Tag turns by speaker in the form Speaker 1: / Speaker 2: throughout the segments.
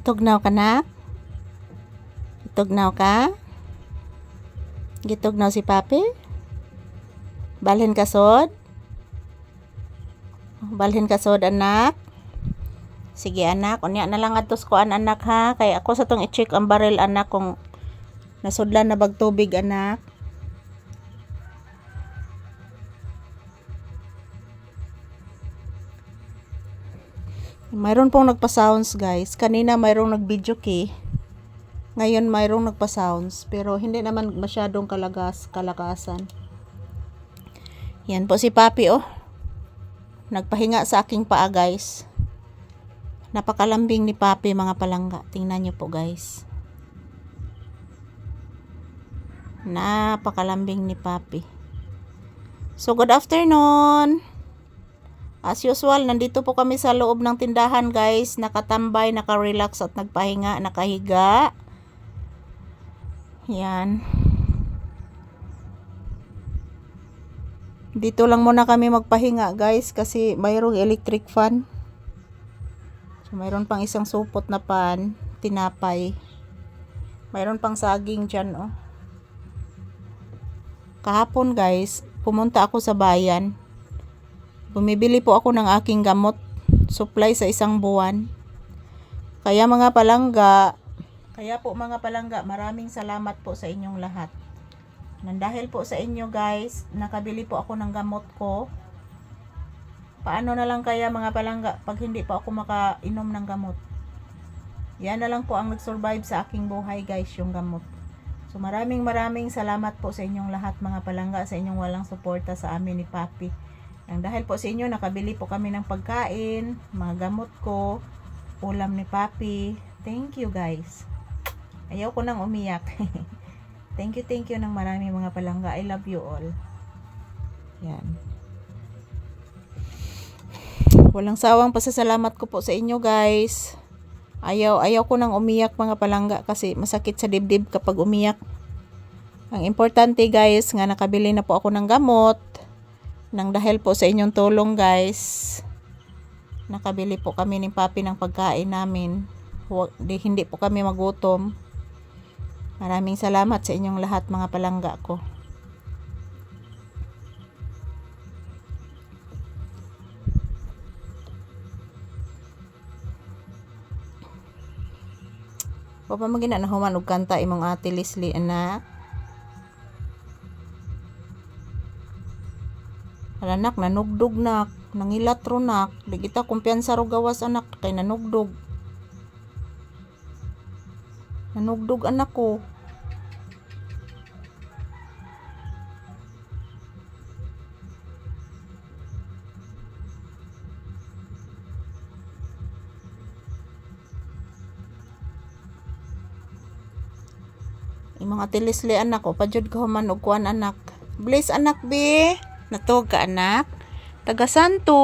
Speaker 1: Tugnaw ka na? Tugnaw ka? Gitugnaw si papi? Balhin ka sod? Balhin ka sod anak? Sige anak, unya na lang atos ko an anak ha. Kay ako sa tong i-check ang barrel anak kung nasudlan na bag tubig anak. Mayroon pong nagpa-sounds guys. Kanina mayroong nag-video key. Ngayon mayroong nagpa-sounds. Pero hindi naman masyadong kalagas, kalakasan. Yan po si Papi oh. Nagpahinga sa aking paa guys. Napakalambing ni Papi mga palangga. Tingnan nyo po guys. Napakalambing ni Papi. So good afternoon. As usual, nandito po kami sa loob ng tindahan guys. Nakatambay, nakarelax at nagpahinga, nakahiga. Yan. Dito lang muna kami magpahinga guys kasi mayroong electric fan. So, mayroon pang isang supot na pan, tinapay. Mayroon pang saging dyan oh. Kahapon guys, pumunta ako sa bayan. Bumibili po ako ng aking gamot, supply sa isang buwan. Kaya mga palangga, kaya po mga palangga, maraming salamat po sa inyong lahat. Nang dahil po sa inyo guys, nakabili po ako ng gamot ko. Paano na lang kaya mga palangga pag hindi po ako makainom ng gamot? Yan na lang po ang nag-survive sa aking buhay guys, yung gamot. So maraming maraming salamat po sa inyong lahat mga palangga, sa inyong walang suporta sa amin ni Papi. Ang dahil po sa inyo, nakabili po kami ng pagkain, mga gamot ko, ulam ni Papi. Thank you guys. Ayaw ko nang umiyak. thank you, thank you ng marami mga palangga. I love you all. Yan. Walang sawang pasasalamat ko po sa inyo guys. Ayaw, ayaw ko nang umiyak mga palangga kasi masakit sa dibdib kapag umiyak. Ang importante guys, nga nakabili na po ako ng gamot nang dahil po sa inyong tulong guys, nakabili po kami ni Papi ng pagkain namin. Di, hindi po kami magutom. Maraming salamat sa inyong lahat mga palangga ko. Wa pa magina na human og kanta imong ate Leslie anak. Anak, nanugdog nak, nangilat ro nak, di kita kumpiyansa ro gawas anak, kay nanugdog. Nanugdog anak ko. Imong ate Leslie anak ko, padyod ko man og kuan anak. Bless anak be. Natog ka anak. Taga Santo.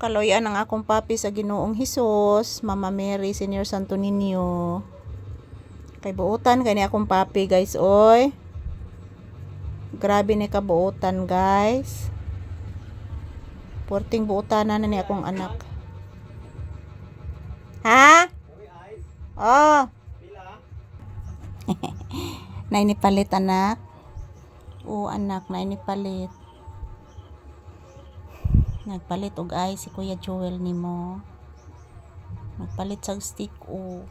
Speaker 1: Kaloyan ang akong papi sa Ginoong Hesus, Mama Mary Senior Santo Niño. Kay buutan kay ni akong papi guys oy. Grabe ni kabuutan guys. Porting buutan na ni akong anak. Ha? Oh. Nainipalit anak. Oo anak, nainipalit. Nagpalit og ay si Kuya Joel nimo. Nagpalit sa stick o.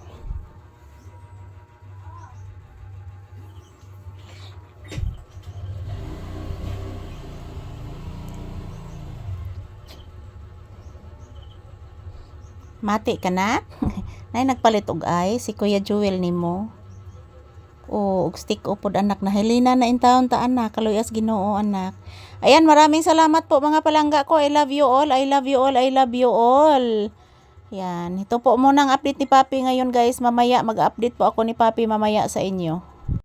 Speaker 1: Mati ka na? Nay nagpalit og ay si Kuya Joel nimo. O, og stick upod anak na Helena na in taon ta anak, kaluyas Ginoo anak. Ayan, maraming salamat po mga palangga ko. I love you all. I love you all. I love you all. Yan, ito po muna ang update ni Papi ngayon guys. Mamaya mag-update po ako ni Papi mamaya sa inyo.